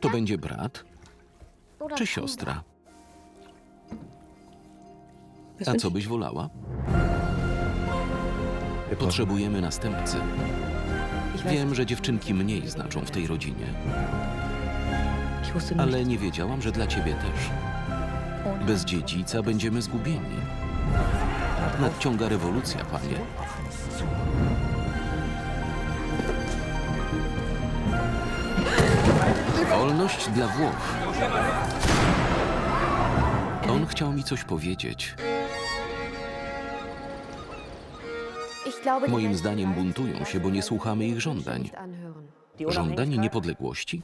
To będzie brat czy siostra? A co byś wolała? Potrzebujemy następcy. Wiem, że dziewczynki mniej znaczą w tej rodzinie, ale nie wiedziałam, że dla ciebie też. Bez dziedzica będziemy zgubieni. Nadciąga rewolucja, panie. Wolność dla Włoch. On chciał mi coś powiedzieć. Moim zdaniem buntują się, bo nie słuchamy ich żądań. Żądanie niepodległości?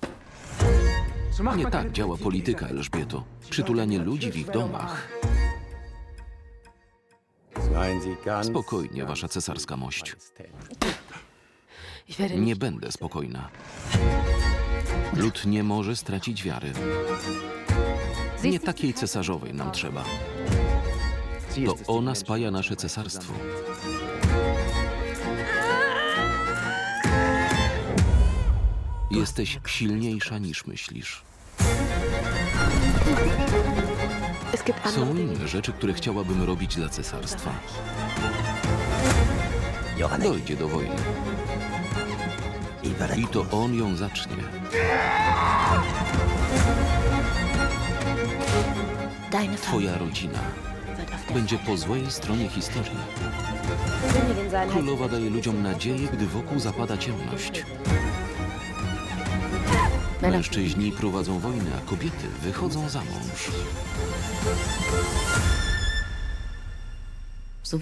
Nie tak działa polityka, Elżbieto. Przytulanie ludzi w ich domach. Spokojnie, wasza cesarska mość. Nie będę spokojna. Lud nie może stracić wiary. Nie takiej cesarzowej nam trzeba. To ona spaja nasze cesarstwo. Jesteś silniejsza niż myślisz. Są inne rzeczy, które chciałabym robić dla cesarstwa. Dojdzie do wojny. I to on ją zacznie. Twoja rodzina będzie po złej stronie historii. Królowa daje ludziom nadzieję, gdy wokół zapada ciemność. Mężczyźni prowadzą wojnę, a kobiety wychodzą za mąż.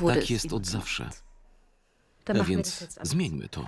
Tak es jest od zawsze. Das Więc zmieńmy to.